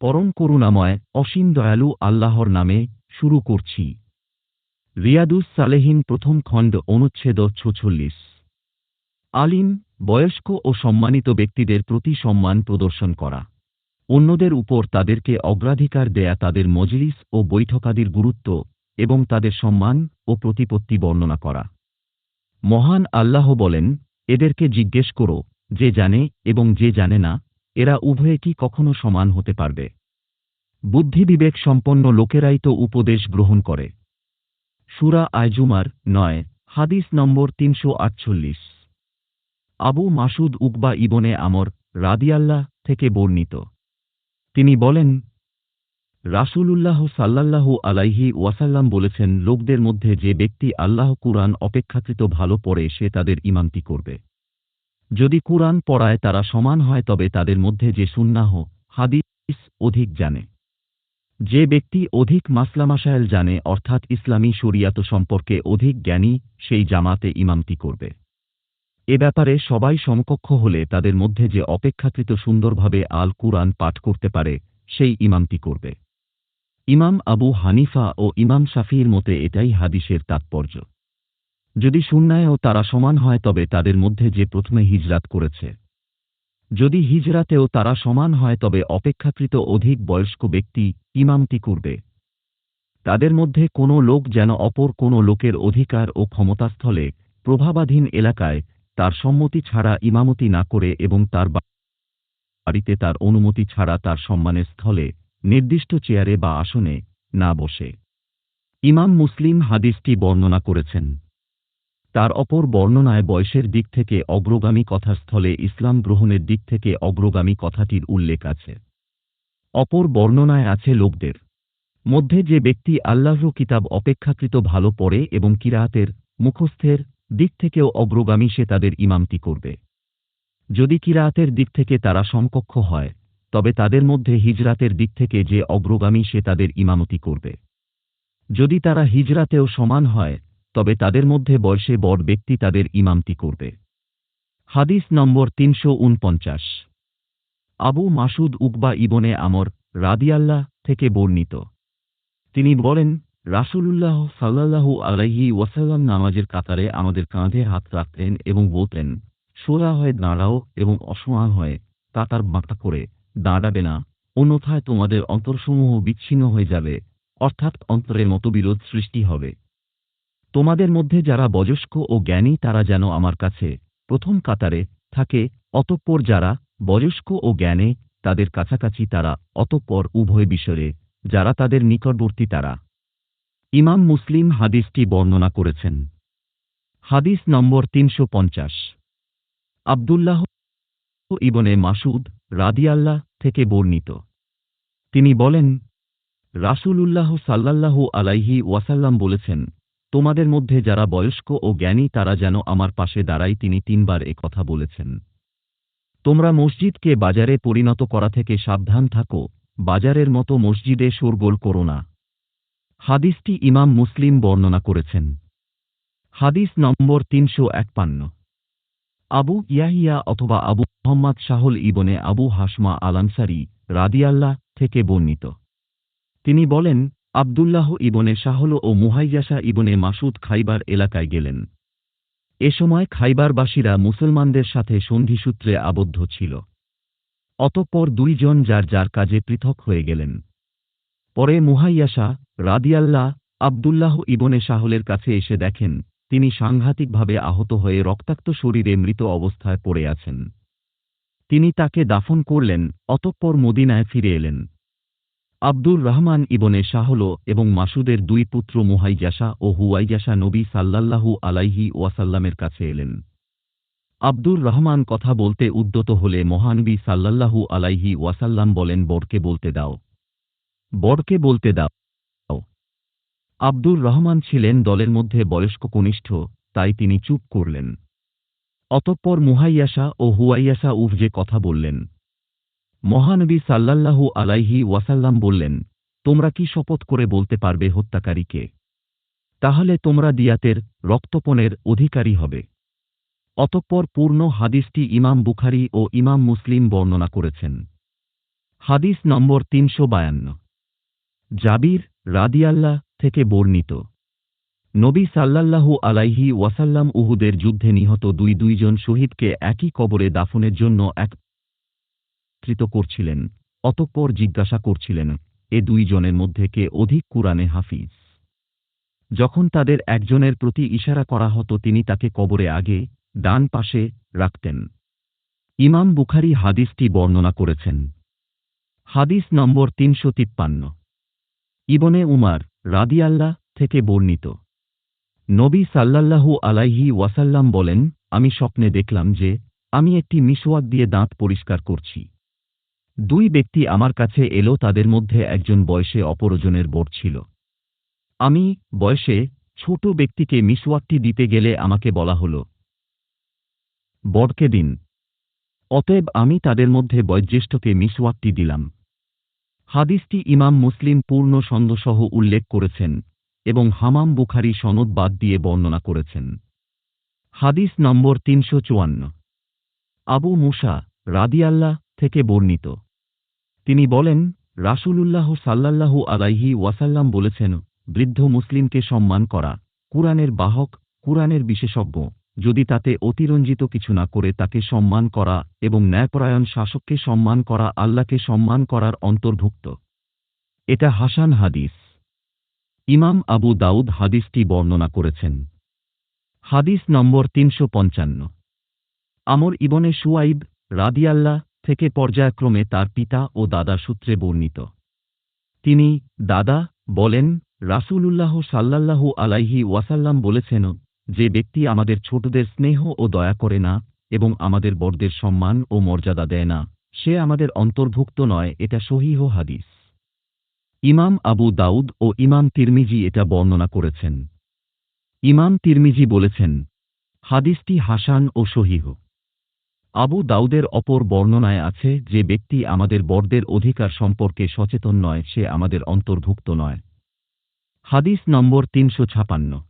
পরম করুণাময় অসীম দয়ালু আল্লাহর নামে শুরু করছি। রিয়াদুস সালেহিন প্রথম খণ্ড অনুচ্ছেদ ছচল্লিশ। আলিম বয়স্ক ও সম্মানিত ব্যক্তিদের প্রতি সম্মান প্রদর্শন করা। অন্যদের উপর তাদেরকে অগ্রাধিকার দেয়া তাদের মজলিস ও বৈঠকাদির গুরুত্ব এবং তাদের সম্মান ও প্রতিপত্তি বর্ণনা করা। মহান আল্লাহ বলেন, এদেরকে জিজ্ঞেস করো, যে জানে এবং যে জানে না এরা উভয়ে কি কখনো সমান হতে পারবে? বুদ্ধিবিবেক সম্পন্ন লোকেরাই তো উপদেশ গ্রহণ করে। সুরা আয়জুমার নয়, হাদিস নম্বর তিনশো আটচল্লিশ। আবু মাসুদ উকবা ইবনে আমর রাদিয়াল্লাহ থেকে বর্ণিত। তিনি বলেন, রাসূলুল্লাহ সাল্লাল্লাহু আলাইহি ওয়াসাল্লাম বলেছেন, লোকদের মধ্যে যে ব্যক্তি আল্লাহ কুরআন অপেক্ষাকৃত ভালো পড়ে, সে তাদের ইমামতি করবে। যদি কুরআন পড়ায় তারা সমান হয় তবে তাদের মধ্যে যে সুন্নাহ, হাদিস অধিক জানে। যে ব্যক্তি অধিক মাসলামাশায়েল জানে, অর্থাৎ ইসলামী শরিয়াত সম্পর্কে অধিক জ্ঞানী, সেই জামাতে ইমামতি করবে। এ ব্যাপারে সবাই সমকক্ষ হলে তাদের মধ্যে যে অপেক্ষাকৃত সুন্দরভাবে আল কুরআন পাঠ করতে পারে, সেই ইমামতি করবে। ইমাম আবু হানিফা ও ইমাম শাফির মতে এটাই হাদিসের তাৎপর্য। যদি সুন্নায়ও তারা সমান হয় তবে তাদের মধ্যে যে প্রথমে হিজরাত করেছে। যদি হিজরাতেও তারা সমান হয় তবে অপেক্ষাকৃত অধিক বয়স্ক ব্যক্তি ইমামতি করবে। তাদের মধ্যে কোনো লোক যেন অপর কোনো লোকের অধিকার ও ক্ষমতাস্থলে প্রভাবাধীন এলাকায় তার সম্মতি ছাড়া ইমামতি না করে এবং তার বাড়িতে তার অনুমতি ছাড়া তার সম্মানের স্থলে নির্দিষ্ট চেয়ারে বা আসনে না বসে। ইমাম মুসলিম হাদিসটি বর্ণনা করেছেন। তার অপর বর্ণনায় বয়সের দিক থেকে অগ্রগামী কথাস্থলে ইসলাম গ্রহণের দিক থেকে অগ্রগামী কথাটির উল্লেখ আছে। অপর বর্ণনায় আছে লোকদের। মধ্যে যে ব্যক্তি আল্লাহর কিতাব অপেক্ষাকৃত ভালো পড়ে এবং কিরাতের, মুখস্থের দিক থেকেও অগ্রগামী সে তাদের ইমামতি করবে। যদি কিরাতের দিক থেকে তারা সমকক্ষ হয়, তবে তাদের মধ্যে হিজরাতের দিক থেকে যে অগ্রগামী সে তাদের ইমামতি করবে। যদি তারা হিজরাতেও সমান হয় তবে তাদের মধ্যে বয়সে বড় ব্যক্তি তাদের ইমামতি করবে। হাদিস নম্বর তিনশো উনপঞ্চাশ। আবু মাসুদ উকবা ইবনে আমর রাদিয়াল্লাহ থেকে বর্ণিত। তিনি বলেন, রাসূলুল্লাহ সাল্লাল্লাহু আলাইহি ওয়াসাল্লাম নামাজের কাতারে আমাদের কাঁধে হাত রাখতেন এবং বলতেন সোজা হয়ে দাঁড়াও এবং অসমান হয়ে, কাতার বাঁকা করে দাঁড়াবে না, অন্যথায় তোমাদের অন্তরসমূহ বিচ্ছিন্ন হয়ে যাবে, অর্থাৎ অন্তরের মতবিরোধ সৃষ্টি হবে। তোমাদের মধ্যে যারা বয়স্ক ও জ্ঞানী, তারা যেন আমার কাছে প্রথম কাতারে থাকে, অতঃপর যারা বয়স্ক ও জ্ঞানে, তাদের কাছাকাছি তারা, অতঃপর উভয় বিষয়ে যারা তাদের নিকটবর্তী তারা। ইমাম মুসলিম হাদিসটি বর্ণনা করেছেন। হাদিস নম্বর তিনশো পঞ্চাশ। আবদুল্লাহ ইবনে মাসুদ রাদিয়াল্লাহ থেকে বর্ণিত। তিনি বলেন, রাসূলুল্লাহ সাল্লাল্লাহু আলাইহি ওয়াসাল্লাম বলেছেন তোমাদের মধ্যে যারা বয়স্ক ও জ্ঞানী, তারা যেন আমার পাশে দাঁড়াই তিনি তিনবার এ কথা বলেছেন। তোমরা মসজিদকে বাজারে পরিণত করা থেকে সাবধান থাকো, বাজারের মতো মসজিদে শোরগোল করো না। হাদিসটি ইমাম মুসলিম বর্ণনা করেছেন। হাদিস নম্বর তিনশো একপান্ন। আবু ইয়াহিয়া অথবা Abu Muhammad Sahl ibn Abu Hathma al Ansari রাদিয়াল্লাহ থেকে বর্ণিত। তিনি বলেন আবদুল্লাহ ইবনে শাহল ও মুহাইয়াশা ইবনে মাসুদ খাইবার এলাকায় গেলেন। এ সময় খাইবারবাসীরা মুসলমানদের সাথে সন্ধিসূত্রে আবদ্ধ ছিল। অতঃপর দুইজন যার যার কাজে পৃথক হয়ে গেলেন। পরে মুহাইয়াশা রাদিয়াল্লাহ আবদুল্লাহ ইবনে শাহলের কাছে এসে দেখেন, তিনি সাংঘাতিকভাবে আহত হয়ে রক্তাক্ত শরীরে মৃত অবস্থায় পড়ে আছেন। তিনি তাকে দাফন করলেন, অতঃপর মদিনায় ফিরে এলেন। আব্দুর রহমান ইবনে শাহল এবং মাসুদের দুই পুত্র মুহাইজাসা ও হুয়াইজাসা নবী সাল্লাল্লাহু আলাইহি ওয়াসাল্লামের কাছে এলেন। আব্দুর রহমান কথা বলতে উদ্যত হলে মহানবী সাল্লাল্লাহু আলাইহি ওয়াসাল্লাম বলেন, বরকে বলতে দাও। বরকে বলতে দাও। আব্দুর রহমান ছিলেন দলের মধ্যে বয়স্ক কনিষ্ঠ, তাই তিনি চুপ করলেন। অতঃপর মুহাইয়াসা ও হুয়াইয়াসা উভজে কথা বললেন। মহানবী সাল্লাল্লাহু আলাইহি ওয়াসাল্লাম বললেন, তোমরা কি শপথ করে বলতে পারবে হত্যাকারীকে? তাহলে তোমরা দিয়াতের রক্তপণের অধিকারী হবে। অতঃপর পূর্ণ হাদিসটি ইমাম বুখারী ও ইমাম মুসলিম বর্ণনা করেছেন। হাদিস নম্বর তিনশো বায়ান্ন। জাবির রাদিয়াল্লাহ থেকে বর্ণিত। নবী সাল্লাল্লাহু আলাইহি ওয়াসাল্লাম উহুদের যুদ্ধে নিহত দুই দুইজন শহীদকে একই কবরে দাফনের জন্য একত্রিত করছিলেন, অতঃপর জিজ্ঞাসা করছিলেন, এ দুইজনের মধ্যে কে অধিক কুরআনে হাফিজ? যখন তাদের একজনের প্রতি ইশারা করা হতো, তিনি তাকে কবরে আগে ডান পাশে রাখতেন। ইমাম বুখারি হাদিসটি বর্ণনা করেছেন। হাদিস নম্বর তিনশো তিপ্পান্ন। ইবনে উমার রাদিয়াল্লাহ থেকে বর্ণিত। নবী সাল্লাল্লাহু আলাইহি ওয়াসাল্লাম বলেন, আমি স্বপ্নে দেখলাম যে আমি একটি মিসওয়াক দিয়ে দাঁত পরিষ্কার করছি। দুই ব্যক্তি আমার কাছে এলো, তাদের মধ্যে একজন বয়সে অপরজনের বর ছিল। আমি বয়সে ছোট ব্যক্তিকে মিসওয়াকটি দিতে গেলে আমাকে বলা হল, বরকে দিন। অতএব আমি তাদের মধ্যে বয়োজ্যেষ্ঠকে মিসওয়াকটি দিলাম। হাদিসটি ইমাম মুসলিম পূর্ণ সন্দসহ উল্লেখ করেছেন এবং হামাম বুখারি সনদ বাদ দিয়ে বর্ণনা করেছেন। হাদিস নম্বর তিনশো চুয়ান্ন। আবু মুসা রাদিয়াল্লাহ থেকে বর্ণিত। তিনি বলেন, রাসূলুল্লাহ সাল্লাল্লাহু আলাইহি ওয়াসাল্লাম বলেছেন, বৃদ্ধ মুসলিমকে সম্মান করা কুরআনের বাহক, কুরআনের বিশেষজ্ঞ। যদি তাতে অতিরঞ্জিত কিছু না করে তাকে সম্মান করা এবং ন্যায়পরায়ণ শাসককে সম্মান করা আল্লাহকে সম্মান করার অন্তর্ভুক্ত। এটা হাসান হাদিস। ইমাম আবু দাউদ হাদিসটি বর্ণনা করেছেন। হাদিস নম্বর তিনশো পঞ্চান্ন। আমর ইবনে সুয়াইব রাদিয়াল্লাহ থেকে পর্যায়ক্রমে তার পিতা ও দাদা সূত্রে বর্ণিত। তিনি, দাদা, বলেন, রাসূলুল্লাহ সাল্লাল্লাহু আলাইহি ওয়াসাল্লাম বলেছেন, যে ব্যক্তি আমাদের ছোটদের স্নেহ ও দয়া করে না এবং আমাদের বড়দের সম্মান ও মর্যাদা দেয় না, সে আমাদের অন্তর্ভুক্ত নয়, এটা সহিহ হাদিস। ইমাম আবু দাউদ ও ইমাম তিরমিজি এটা বর্ণনা করেছেন। ইমাম তিরমিজি বলেছেন, হাদিসটি হাসান ও সহিহ। আবু দাউদের অপর বর্ণনায় আছে যে ব্যক্তি আমাদের বর্দের অধিকার সম্পর্কে সচেতন নয়, সে আমাদের অন্তর্ভুক্ত নয়। হাদিস নম্বর তিনশো ছাপান্ন।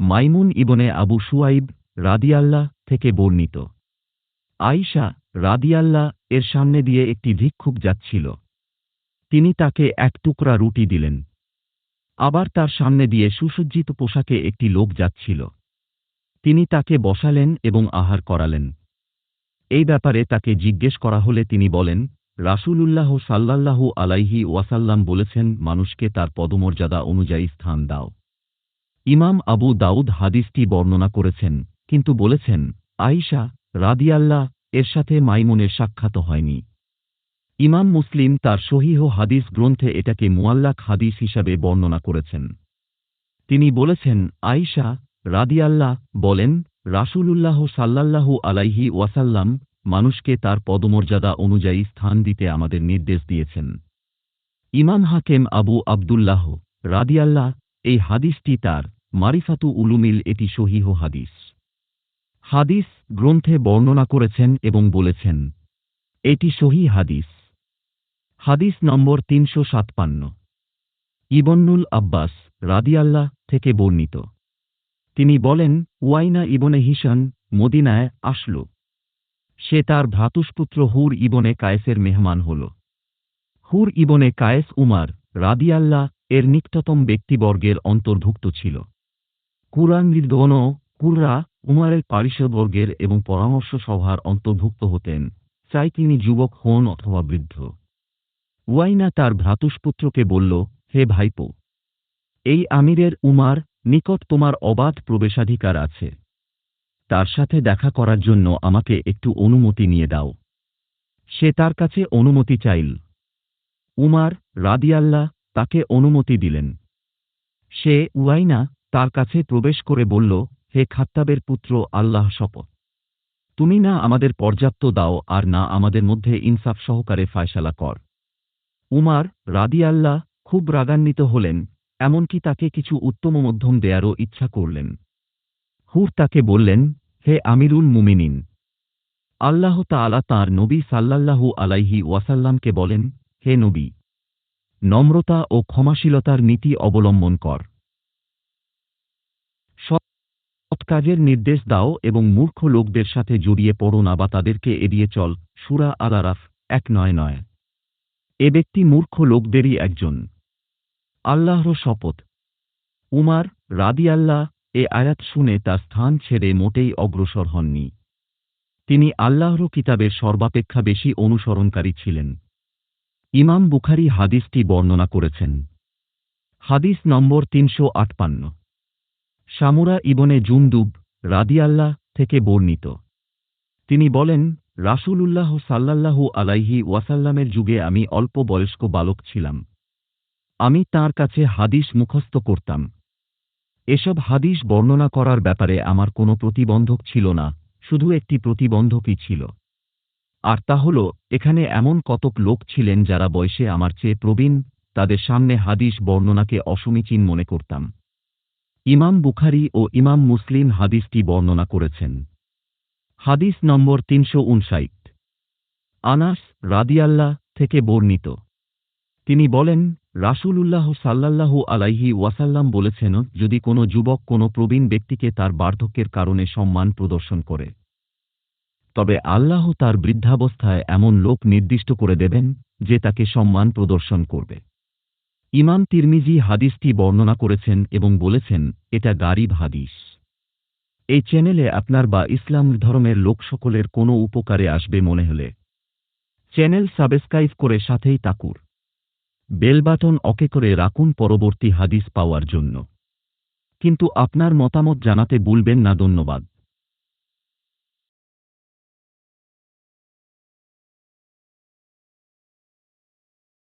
মাইমুন ইবনে আবু সুয়াইব রাদিয়াল্লাহ থেকে বর্ণিত। আইসা রাদিয়াল্লাহ এর সামনে দিয়ে একটি ভিক্ষুক যাচ্ছিল। তিনি তাকে এক টুকরা রুটি দিলেন। আবার তার সামনে দিয়ে সুসজ্জিত পোশাকে একটি লোক যাচ্ছিল। তিনি তাকে বসালেন এবং আহার করালেন। এই ব্যাপারে তাকে জিজ্ঞেস করা হলে তিনি বলেন, রাসূলুল্লাহ সাল্লাল্লাহু আলাইহি ওয়াসাল্লাম বলেছেন, মানুষকে তার পদমর্যাদা অনুযায়ী স্থান দাও। ইমাম আবু দাউদ হাদিসটি বর্ণনা করেছেন, কিন্তু বলেছেন আইসা রাদিয়াল্লাহ, এর সাথে মাইমুনের সাক্ষাৎ হয়নি। ইমাম মুসলিম তার সহিহ হাদিস গ্রন্থে এটাকে মুয়াল্লাক হাদিস হিসাবে বর্ণনা করেছেন। তিনি বলেছেন আইসা রাদিয়াল্লাহ বলেন রাসূলুল্লাহ সাল্লাল্লাহু আলাইহি ওয়াসাল্লাম মানুষকে তার পদমর্যাদা অনুযায়ী স্থান দিতে আমাদের নির্দেশ দিয়েছেন। ইমাম হাকেম আবু আবদুল্লাহ রাদিয়াল্লাহ এই হাদিসটি তার মারিফাতু উলুমিল এটি সহিহ হাদিস। হাদিস গ্রন্থে বর্ণনা করেছেন এবং বলেছেন, এটি সহি হাদিস। হাদিস নম্বর তিনশো সাতপান্ন। ইবন্নুল আব্বাস রাদিয়াল্লাহ থেকে বর্ণিত। তিনি বলেন ওয়াইনা ইবনে হিসান মদিনায় আসল। সে তার ভ্রাতুষ্পুত্র হুর ইবনে কায়েসের মেহমান হল। হুর ইবনে কায়েস উমার রাদিয়াল্লাহ এর নিকটতম ব্যক্তিবর্গের অন্তর্ভুক্ত ছিল। কুরআন রিদন কুররা উমারের পারিষদবর্গের এবং পরামর্শ সভার অন্তর্ভুক্ত হতেন, চাই তিনি যুবক হন অথবা বৃদ্ধ। ওয়াইনা তার ভ্রাতুষ্পুত্রকে বলল, হে ভাইপো, এই আমিরের উমার নিকট তোমার অবাধ প্রবেশাধিকার আছে। তার সাথে দেখা করার জন্য আমাকে একটু অনুমতি নিয়ে দাও। সে তার কাছে অনুমতি চাইল। উমার রাদিয়াল্লাহ তাকে অনুমতি দিলেন। সে উয়াইনা তার কাছে প্রবেশ করে বলল, হে খাত্তাবের পুত্র, আল্লাহ শপথ। তুমি না আমাদের পর্যাপ্ত দাও আর না আমাদের মধ্যে ইনসাফ সহকারে ফায়সালা কর। উমার রাদিয়াল্লাহ খুব রাগান্বিত হলেন। এমনকি তাকে কিছু উত্তম মধ্যম দেয়ারও ইচ্ছা করলেন। হুর তাকে বললেন, হে আমিরুল মুমিনিন। আল্লাহ তাআলা তাঁর নবী সাল্লাল্লাহু আলাইহি ওয়াসাল্লামকে বলেন, হে নবী, নম্রতা ও ক্ষমাশীলতার নীতি অবলম্বন কর। সৎ কাজের নির্দেশ দাও এবং মূর্খ লোকদের সাথে জড়িয়ে পড়ো না বা তাদেরকে এড়িয়ে চল। সুরা আদারাফ এক নয় নয়। এ ব্যক্তি মূর্খ লোকদেরই একজন। আল্লাহর শপথ। উমার রাদি আল্লাহ এ আয়াত শুনে তার স্থান ছেড়ে মোটেই অগ্রসর হননি। তিনি আল্লাহর কিতাবের সর্বাপেক্ষা বেশি অনুসরণকারী ছিলেন। ইমাম বুখারি হাদিসটি বর্ণনা করেছেন। হাদিস নম্বর তিনশো আটপান্ন। সামুরা ইবনে জুমদুব রাদিয়াল্লাহ থেকে বর্ণিত। তিনি বলেন, রাসূলুল্লাহ সাল্লাল্লাহু আলাইহি ওয়াসাল্লামের যুগে আমি অল্প বয়স্ক বালক ছিলাম। আমি তার কাছে হাদিস মুখস্থ করতাম। এসব হাদিস বর্ণনা করার ব্যাপারে আমার কোনো প্রতিবন্ধক ছিল না, শুধু একটি প্রতিবন্ধকই ছিল। আর তা হল, এখানে এমন কতক লোক ছিলেন যারা বয়সে আমার চেয়ে প্রবীণ, তাদের সামনে হাদিস বর্ণনাকে অসমীচীন মনে করতাম। ইমাম বুখারি ও ইমাম মুসলিম হাদিসটি বর্ণনা করেছেন। হাদিস নম্বর তিনশো উনষাট। আনাস রাদিয়াল্লাহ থেকে বর্ণিত। তিনি বলেন, রাসূলুল্লাহ সাল্লাল্লাহু আলাইহি ওয়াসাল্লাম বলেছেন, যদি কোনো যুবক কোনো প্রবীণ ব্যক্তিকে তার বার্ধক্যের কারণে সম্মান প্রদর্শন করে, তবে আল্লাহ তার বৃদ্ধাবস্থায় এমন লোক নির্দিষ্ট করে দেবেন, যে তাকে সম্মান প্রদর্শন করবে। ইমাম তিরমিজি হাদিসটি বর্ণনা করেছেন এবং বলেছেন, এটা গারিব হাদিস। এই চ্যানেলে আপনার বা ইসলাম ধর্মের লোক সকলের কোনো উপকারে আসবে মনে হলে, চ্যানেল সাবস্ক্রাইব করে সাথেই তাকুর বেল বাটন অকে করে রাখুন পরবর্তী হাদিস পাওয়ার জন্য। কিন্তু আপনার মতামত জানাতে ভুলবেন না, ধন্যবাদ।